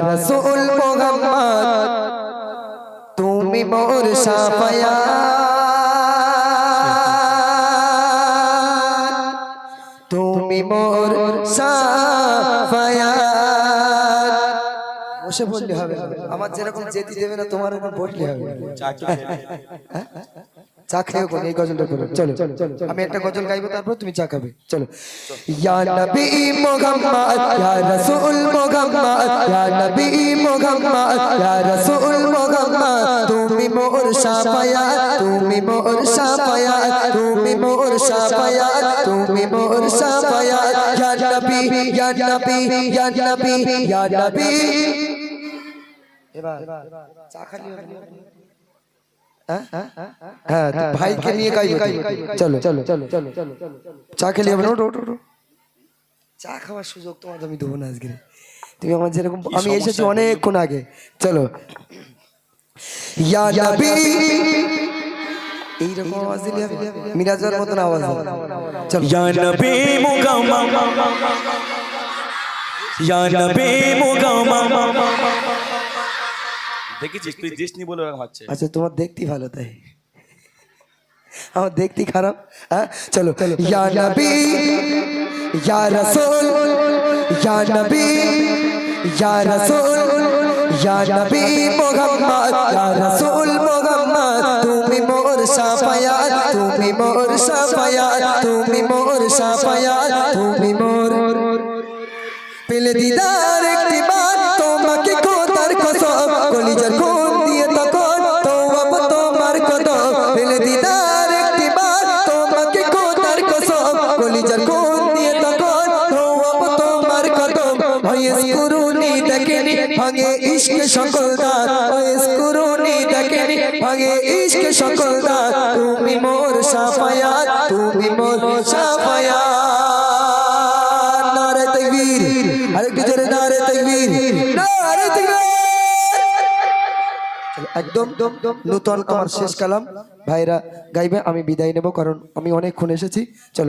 রাসূল মুহাম্মদ তুমি মোর সাফায়া তুমি মোর সাফায়া বসে বললে হবে আমার যেরকম যেতে দেবে না তোমার বললে হবে। চা খেয়েও কোন এই গজলটা করো চলো আমি একটা গজল গাইবো তারপর তুমি চা খাবে। চলো। ইয়া নবী মুহাম্মদ ইয়া রাসূল মুহাম্মদ ইয়া নবী মুহাম্মদ ইয়া রাসূল মুহাম্মদ তুমি মোর শাফায়া তুমি মোর শাফায়া তুমি মোর শাফায়া তুমি মোর শাফায়া ইয়া নবী ইয়া নবী ইয়া নবী ইয়া নবী। এবার চা খালি? হ্যাঁ ভাইকে নিয়ে কাজ চলো চলো চলো চলো চলো চা খেলি হবে চা খাওয়ার সুযোগ তোমার আমি দেবো না আজকে। তুমি আমার যেরকম আমি এসেছি অনেকক্ষণ আগে। চলো। এইরকম আওয়াজ দিলে মিরাজার মতন আওয়াজ চলো। ইয়া নবী মুগামা দেখেছিস তুই দিসনি বলে ওরা হচ্ছে। আচ্ছা তোমার দেখতে ভালো তাই। আমার দেখতে খারাপ হ্যাঁ? চলো ইয়া নবী ইয়া রাসূল ইয়া নবী ইয়া রাসূল ইয়া নবী মুহাম্মদ ইয়া রাসূল মুহাম্মদ তুমি মোর শাফায়াত তুমি মোর শাফায়াত তুমি মোর শাফায়াত তুমি মোর পেলে দিদার। কলিজার খুন দিয়ে তখন তওয়াব তোমার কদম পেলে দিদার একটিবার তোমাকে খোদার কসম। কলিজার খুন দিয়ে তখন তওয়াব তোমার কদম। ভয়েস কুরুনি দেখেনি, ভাঙে ইশক সকল দার ভয়েস কুরুনি দেখেনি, ভাঙে ইশক সকল দার তুমি মোর সাফায়াত, তুমি মোর সাফায়াত। নারে তাকবীর। আরেকটু জোরে নারে তাকবীর। নারে তাকবীর। একদম নূতন আমার শেষ কালাম। ভাইরা গাইবে, আমি বিদায় নেব, কারণ আমি অনেকক্ষণ এসেছি। চলো।